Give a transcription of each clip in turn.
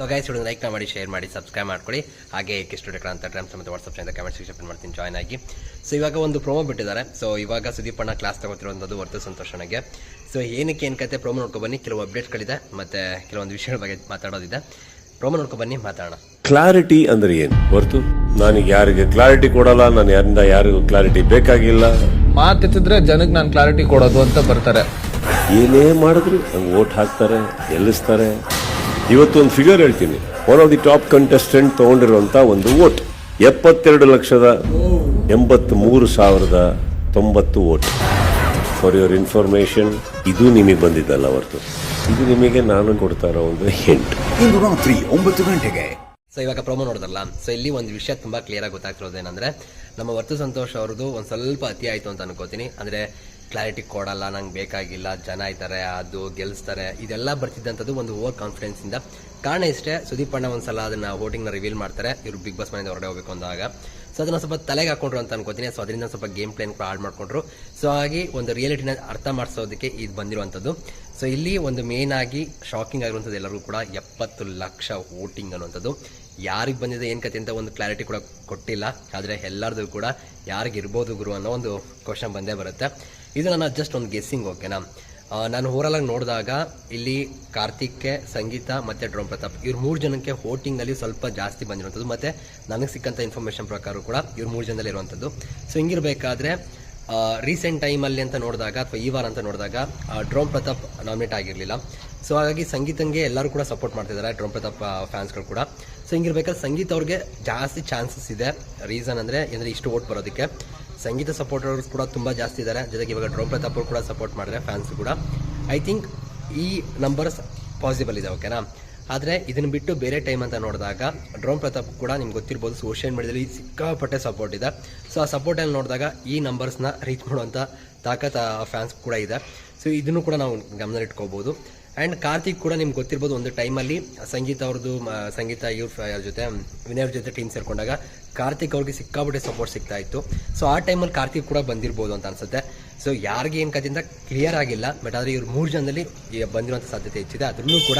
So guys ಹುಡುಗ like ಮಾಡಿ share ಮಾಡಿ ಸಬ್ಸ್ಕ್ರೈಬ್ ಮಾಡ್ಕೊಳ್ಳಿ. ಹಾಗೆ ಕೆ ಸ್ಟುಡಿಯೋ ಅಂತ ಟ್ರಾಮ್ಸ್ ಮತ್ತು ವಾಟ್ಸಪ್ನಿಂದ ಕಮೆಂಟ್ ಸೆಕ್ಷನ್ ಮಾಡ್ತೀನಿ ಜಾಯ್ನ್ ಆಗಿ. ಸೊ ಇವಾಗ ಒಂದು ಪ್ರೋಮೋ ಬಿಟ್ಟಿದ್ದಾರೆ. ಸೊ ಇವಾಗ ಸುದೀಪ್ ಅಣ್ಣ ಕ್ಲಾಸ್ ತಗೋತಿರುವಂಥದ್ದು ಸಂತೋಷ ನನಗೆ ಸೊ ಏನಕ್ಕೆ ಏನು ಕತೆ ಪ್ರೋಮೋ ನೋಡ್ಕೊ ಬನ್ನಿ. ಕೆಲವು ಅಪ್ಡೇಟ್ಗಳಿದೆ ಮತ್ತು ಕೆಲವೊಂದು ವಿಷಯಗಳ ಬಗ್ಗೆ ಮಾತಾಡೋದಿದೆ. ಪ್ರೋಮೋ ನೋಡ್ಕೊ ಬನ್ನಿ ಮಾತಾಡೋಣ. ಕ್ಲಾರಿಟಿ ಅಂದರೆ ಏನು? ಹೊರತು ನನಗೆ ಯಾರಿಗೆ ಕ್ಲಾರಿಟಿ ಕೊಡಲ್ಲ ನಾನು ಯಾರಿಂದ ಯಾರಿಗೂ ಕ್ಲಾರಿಟಿ ಬೇಕಾಗಿಲ್ಲ. ಮಾತಿದ್ರೆ ಜನಕ್ಕೆ ನಾನು ಕ್ಲಾರಿಟಿ ಕೊಡೋದು ಅಂತ ಬರ್ತಾರೆ. ಏನೇ ಮಾಡಿದ್ರು ನಂಗೆ ಓಟ್ ಹಾಕ್ತಾರೆ ಗೆಲ್ಲಿಸ್ತಾರೆ. ಇವತ್ತು ಒಂದು ಫಿಗರ್ ಹೇಳ್ತೀನಿ. One of the top contestant ತಗೊಂಡಿರುವಂತ ಒಂದು ಓಟ್ ಎಪ್ಪತ್ತೆರಡು ಲಕ್ಷದ ಎಂಬತ್ತ್ ಮೂರು ಸಾವಿರದ ತೊಂಬತ್ತು ಓಟ್ ಫಾರ್ ಯುವರ್ ಇನ್ಫಾರ್ಮೇಶನ್ ಇದು ನಿಮಗೆ ಬಂದಿದ್ದಲ್ಲ ಹೊರತು. ಇದು ನಿಮಗೆ ನಾನು ಕೊಡ್ತಾ ಇರೋ ಒಂದು ಹಿಂಟ್ ಇಂದು ರಾತ್ರಿ ಒಂಬತ್ತು ಗಂಟೆಗೆ. ಸೊ ಇವಾಗ ಪ್ರೋಮೋ ನೋಡಿದ್ರಲ್ಲ? ಸೊ ಇಲ್ಲಿ ಒಂದು ವಿಷಯ ತುಂಬಾ ಕ್ಲಿಯರ್ ಆಗಿ ಗೊತ್ತಾಗ್ತಿರೋದೇನಂದ್ರೆ ನಮ್ಮ ವರ್ತು ಸಂತೋಷ್ ಅವ್ರದ್ದು ಒಂದು ಸ್ವಲ್ಪ ಅತಿ ಆಯಿತು ಅಂತ ಅನ್ಕೋತೀನಿ. ಅಂದರೆ ಕ್ಲಾರಿಟಿ ಕೊಡಲ್ಲ, ನಂಗೆ ಬೇಕಾಗಿಲ್ಲ, ಜನ ಇದ್ದಾರೆ ಅದು ಗೆಲ್ಲಿಸ್ತಾರೆ ಇದೆಲ್ಲ ಬರ್ತಿದ್ದಂಥದ್ದು ಒಂದು ಓವರ್ ಕಾನ್ಫಿಡೆನ್ಸಿಂದ ಕಾರಣ ಇಷ್ಟೇ, ಸುದೀಪ್ ಅಣ್ಣ ಒಂದು ಸಲ ಅದನ್ನು ನ ರಿವೀಲ್ ಮಾಡ್ತಾರೆ. ಇವರು ಬಿಗ್ ಬಾಸ್ ಮನೆಯಿಂದ ಹೊರಗಡೆ ಹೋಗಬೇಕು ಅಂದಾಗ. ಸೊ ಅದನ್ನು ಸ್ವಲ್ಪ ತಲೆಗೆ ಹಾಕೊಂಡ್ರು ಅಂತ ಅನ್ಕೋತೀನಿ. ಸೊ ಅದರಿಂದ ಸ್ವಲ್ಪ ಗೇಮ್ ಪ್ಲೇನ್ ಕೂಡ ಆಡ್ ಮಾಡಿಕೊಂಡ್ರು. ಸೊ ಹಾಗಾಗಿ ಒಂದು ರಿಯಾಲಿಟಿನ ಅರ್ಥ ಮಾಡಿಸೋದಕ್ಕೆ ಇದು ಬಂದಿರುವಂಥದ್ದು. ಸೊ ಇಲ್ಲಿ ಒಂದು ಮೇನ್ ಆಗಿ ಶಾಕಿಂಗ್ ಆಗಿರುವಂಥದ್ದು ಎಲ್ಲರಿಗೂ ಕೂಡ ಎಪ್ಪತ್ತು ಲಕ್ಷ ವೋಟಿಂಗ್ ಅನ್ನುವಂಥದ್ದು. ಯಾರಿಗೆ ಬಂದಿದೆ, ಏನು ಕತೆ ಅಂತ ಒಂದು ಕ್ಲಾರಿಟಿ ಕೂಡ ಕೊಟ್ಟಿಲ್ಲ. ಆದರೆ ಎಲ್ಲರದು ಕೂಡ ಯಾರಿಗಿರ್ಬೋದು ಗುರು ಅನ್ನೋ ಒಂದು ಕ್ವಶನ್ ಬಂದೇ ಬರುತ್ತೆ. ಇದು ನನ್ನ ಜಸ್ಟ್ ಒಂದು ಗೆಸ್ಸಿಂಗ್ ಓಕೆನಾ ನಾನು ಓವರಾಲ್ ನೋಡಿದಾಗ ಇಲ್ಲಿ ಕಾರ್ತಿಕ್ಗೆ ಸಂಗೀತ ಮತ್ತೆ ಡ್ರೋಮ್ ಪ್ರತಾಪ್ ಇವ್ರ ಮೂರು ಜನಕ್ಕೆ ವೋಟಿಂಗಲ್ಲಿ ಸ್ವಲ್ಪ ಜಾಸ್ತಿ ಬಂದಿರುವಂಥದ್ದು. ಮತ್ತೆ ನನಗೆ ಸಿಕ್ಕಂಥ ಇನ್ಫಾರ್ಮೇಶನ್ ಪ್ರಕಾರ ಕೂಡ ಇವ್ರ ಮೂರು ಜನದಲ್ಲಿ ಇರುವಂಥದ್ದು ಸೊ ಹಿಂಗಿರ್ಬೇಕಾದ್ರೆ ರೀಸೆಂಟ್ ಟೈಮಲ್ಲಿ ಅಂತ ನೋಡಿದಾಗ ಅಥವಾ ಈ ವಾರ ಅಂತ ನೋಡಿದಾಗ ಡ್ರೋಮ್ ಪ್ರತಾಪ್ ನಾಮಿನೇಟ್ ಆಗಿರಲಿಲ್ಲ. ಸೊ ಹಾಗಾಗಿ ಸಂಗೀತಂಗೆ ಎಲ್ಲರೂ ಕೂಡ ಸಪೋರ್ಟ್ ಮಾಡ್ತಿದ್ದಾರೆ ಡ್ರೋಮ್ ಪ್ರತಾಪ್ ಫ್ಯಾನ್ಸ್ಗಳು ಕೂಡ. ಸೊ ಹಿಂಗಿರ್ಬೇಕಾದ್ರೆ ಸಂಗೀತ ಅವ್ರಿಗೆ ಜಾಸ್ತಿ ಚಾನ್ಸಸ್ ಇದೆ. ರೀಸನ್ ಅಂದರೆ ಅಂದರೆ ಇಷ್ಟು ಓಟ್ ಬರೋದಕ್ಕೆ. ಸಂಗೀತ ಸಪೋರ್ಟರ್ಸ್ ಕೂಡ ತುಂಬ ಜಾಸ್ತಿ ಇದ್ದಾರೆ ಜೊತೆಗೆ ಇವಾಗ ಡ್ರೋಮ್ ಪ್ರತಾಪ್ ಅವ್ರು ಕೂಡ ಸಪೋರ್ಟ್ ಮಾಡಿದ್ರೆ ಫ್ಯಾನ್ಸ್ ಕೂಡ. ಐ ಥಿಂಕ್ ಈ ನಂಬರ್ಸ್ ಪಾಸಿಬಲ್ ಇದೆ ಓಕೆನಾ ಆದರೆ ಇದನ್ನು ಬಿಟ್ಟು ಬೇರೆ ಟೈಮ್ ಅಂತ ನೋಡಿದಾಗ ಡ್ರೋನ್ ಪ್ರತಾಪ್ ಕೂಡ ನಿಮ್ಗೆ ಗೊತ್ತಿರ್ಬೋದು ಸೋಷಿಯಲ್ ಮೀಡಿಯಾದಲ್ಲಿ ಸಿಕ್ಕಾಪಟ್ಟೆ ಸಪೋರ್ಟ್ ಇದೆ. ಸೊ ಆ ಸಪೋರ್ಟಲ್ಲಿ ನೋಡಿದಾಗ ಈ ನಂಬರ್ಸ್ನ ರೀಚ್ ಮಾಡುವಂಥ ತಾಕತ್ ಫ್ಯಾನ್ಸ್ ಕೂಡ ಇದೆ. ಸೊ ಇದನ್ನು ಕೂಡ ನಾವು ಗಮನದಲ್ಲಿಟ್ಕೋಬೋದು ಆ್ಯಂಡ್ ಕಾರ್ತಿಕ್ ಕೂಡ ನಿಮ್ಗೆ ಗೊತ್ತಿರ್ಬೋದು ಒಂದು ಟೈಮಲ್ಲಿ ಸಂಗೀತ ಅವ್ರದ್ದು ಸಂಗೀತ ಇವ್ರ ಜೊತೆ, ವಿನಯ್ ಅವ್ರ ಜೊತೆ ಟೀಮ್ ಸೇರ್ಕೊಂಡಾಗ ಕಾರ್ತಿಕ್ ಅವ್ರಿಗೆ ಸಿಕ್ಕಾಪಟ್ಟೆ ಸಪೋರ್ಟ್ ಸಿಗ್ತಾ ಇತ್ತು. ಸೊ ಆ ಟೈಮಲ್ಲಿ ಕಾರ್ತಿಕ್ ಕೂಡ ಬಂದಿರ್ಬೋದು ಅಂತ ಅನ್ಸುತ್ತೆ. ಸೊ ಯಾರಿಗೆ ಏನು ಕಥೆಯಿಂದ ಕ್ಲಿಯರ್ ಆಗಿಲ್ಲ ಬಟ್ ಆದರೆ ಇವ್ರು ಮೂರು ಜನದಲ್ಲಿ ಬಂದಿರುವಂಥ ಸಾಧ್ಯತೆ ಹೆಚ್ಚಿದೆ. ಅದರಲ್ಲೂ ಕೂಡ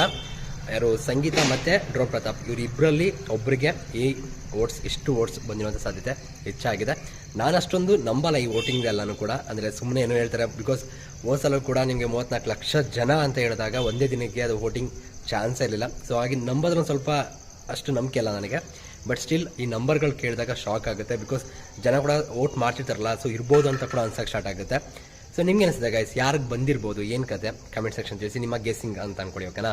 ಯಾರು ಸಂಗೀತ ಮತ್ತು ಡ್ರೋ ಪ್ರತಾಪ್ ಇವರಿಬ್ಬರಲ್ಲಿ ಒಬ್ಬರಿಗೆ ಈ ಓಟ್ಸ್ ಇಷ್ಟು ಓಟ್ಸ್ ಬಂದಿರುವಂಥ ಸಾಧ್ಯತೆ ಹೆಚ್ಚಾಗಿದೆ. ನಾನು ಅಷ್ಟೊಂದು ನಂಬಲ್ಲ ಈ ವೋಟಿಂಗ್ ಎಲ್ಲನೂ ಕೂಡ. ಅಂದರೆ ಸುಮ್ಮನೆ ಏನೋ ಹೇಳ್ತಾರೆ ಬಿಕಾಸ್ ಹೋದ್ಸಲ ಕೂಡ ನಿಮಗೆ ಮೂವತ್ತ್ನಾಲ್ಕು ಲಕ್ಷ ಜನ ಅಂತ ಹೇಳಿದಾಗ ಒಂದೇ ದಿನಕ್ಕೆ ಅದು ವೋಟಿಂಗ್ ಚಾನ್ಸೇ ಇರಲಿಲ್ಲ. ಸೊ ಹಾಗೆ ನಂಬೋದ್ರೊಂದು ಸ್ವಲ್ಪ ಅಷ್ಟು ನಂಬಿಕೆ ಇಲ್ಲ ನನಗೆ. ಬಟ್ ಸ್ಟಿಲ್ ಈ ನಂಬರ್ಗಳು ಕೇಳಿದಾಗ ಶಾಕ್ ಆಗುತ್ತೆ. ಬಿಕಾಸ್ ಜನ ಕೂಡ ವೋಟ್ ಮಾಡ್ತಿರ್ತಾರಲ್ಲ ಸೊ ಇರ್ಬೋದು ಅಂತ ಕೂಡ ಅನ್ಸಕ್ಕೆ ಸ್ಟಾರ್ಟ್ ಆಗುತ್ತೆ. ಸೊ ನಿಮ್ಗೆ ಅನಿಸಿದೆ ಗೈಸ್ ಯಾರಿಗೆ ಬಂದಿರ್ಬೋದು? ಏನು ಕತೆ? ಕಮೆಂಟ್ ಸೆಕ್ಷನ್ ತಿಳಿಸಿ. ನಿಮ್ಮ ಗೆಸ್ಸಿಂಗ್ ಅಂತ ಅನ್ಕೊಳ್ಳಿ ಓಕೆನಾ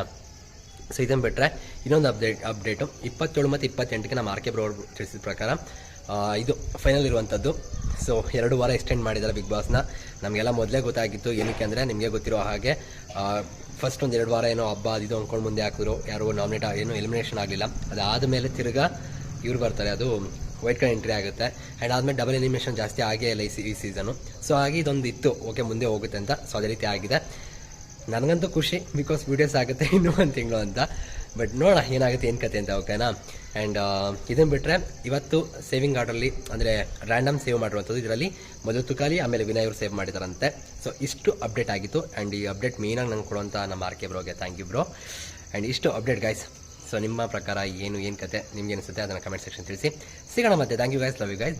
ಸೊ ಇದನ್ನು ಬಿಟ್ಟರೆ ಇನ್ನೊಂದು ಅಪ್ಡೇಟ್, ಅಪ್ಡೇಟು. ಇಪ್ಪತ್ತೇಳು ಮತ್ತು ಇಪ್ಪತ್ತೆಂಟಕ್ಕೆ ನಮ್ಮ ಆರ್ ಕೆ ಬ್ರೋ ತಿಳಿಸಿದ ಪ್ರಕಾರ ಇದು ಫೈನಲ್ ಇರುವಂಥದ್ದು. ಸೊ ಎರಡು ವಾರ ಎಕ್ಸ್ಟೆಂಡ್ ಮಾಡಿದ್ದಾರೆ ಬಿಗ್ ಬಾಸ್ನ ನಮಗೆಲ್ಲ ಮೊದಲೇ ಗೊತ್ತಾಗಿತ್ತು ಏನಕ್ಕೆ ಅಂದರೆ ನಿಮಗೆ ಗೊತ್ತಿರೋ ಹಾಗೆ ಫಸ್ಟ್ ಒಂದು ಎರಡು ವಾರ ಏನೋ ಹಬ್ಬ ಅದು ಇದು ಅಂದ್ಕೊಂಡು ಮುಂದೆ ಹಾಕಿದ್ರು. ಯಾರು ನಾಮಿನೇಟ್ ಏನೋ ಎಲಿಮಿನೇಷನ್ ಆಗಲಿಲ್ಲ ಅದಾದ ಮೇಲೆ ತಿರ್ಗಾ ಇವ್ರು ಬರ್ತಾರೆ, ಅದು ವೈಟ್ ಕಾರ್ಡ್ ಎಂಟ್ರಿ ಆಗುತ್ತೆ. ಆ್ಯಂಡ್ ಆದಮೇಲೆ ಡಬಲ್ ಎಲಿಮಿನೇಷನ್ ಜಾಸ್ತಿ ಆಗೇ ಇಲ್ಲ ಈ ಸೀಸನು ಸೊ ಹಾಗೆ ಇದೊಂದು ಇತ್ತು ಓಕೆ ಮುಂದೆ ಹೋಗುತ್ತೆ ಅಂತ. ಸೊ ಅದೇ ರೀತಿ ಆಗಿದೆ. ನನಗಂತೂ ಖುಷಿ ಬಿಕಾಸ್ ವೀಡಿಯೋಸ್ ಆಗುತ್ತೆ ಇನ್ನೂ ಒಂದು ತಿಂಗಳು ಅಂತ. ಬಟ್ ನೋಡೋಣ, ಏನಾಗುತ್ತೆ, ಏನು ಕತೆ ಅಂತ ಓಕೆನಾ ಆ್ಯಂಡ್ ಇದನ್ನು ಬಿಟ್ಟರೆ ಇವತ್ತು ಸೇವಿಂಗ್ ಆರ್ಡರ್ಲಿ ಅಂದರೆ ರ್ಯಾಂಡಮ್ ಸೇವ್ ಮಾಡಿರುವಂಥದ್ದು ಇದರಲ್ಲಿ ಮೊದಲು ತುಕಾಲಿ, ಆಮೇಲೆ ವಿನಯ್ ಅವರು ಸೇವ್ ಮಾಡಿದಾರಂತೆ. ಸೊ ಇಷ್ಟು ಅಪ್ಡೇಟ್ ಆಗಿತ್ತು. ಆ್ಯಂಡ್ ಈ ಅಪ್ಡೇಟ್ ಮೇಯ್ನಾಗಿ ನಂಗೆ ಕೊಡುವಂಥ ನಮ್ಮ ಆರ್ ಕೆ ಬ್ರೋಗೆ ಥ್ಯಾಂಕ್ ಯು ಬ್ರೋ ಆ್ಯಂಡ್ ಇಷ್ಟು ಅಪ್ಡೇಟ್ ಗೈಸ್ ಸೊ ನಿಮ್ಮ ಪ್ರಕಾರ ಏನು ಏನು ಕತೆ, ನಿಮ್ಗೆ ಅನಿಸುತ್ತೆ, ಅದನ್ನು ಕಮೆಂಟ್ ಸೆಕ್ಷನ್ ತಿಳಿಸಿ. ಸಿಗೋಣ ಮತ್ತೆ. Thank you guys love you guys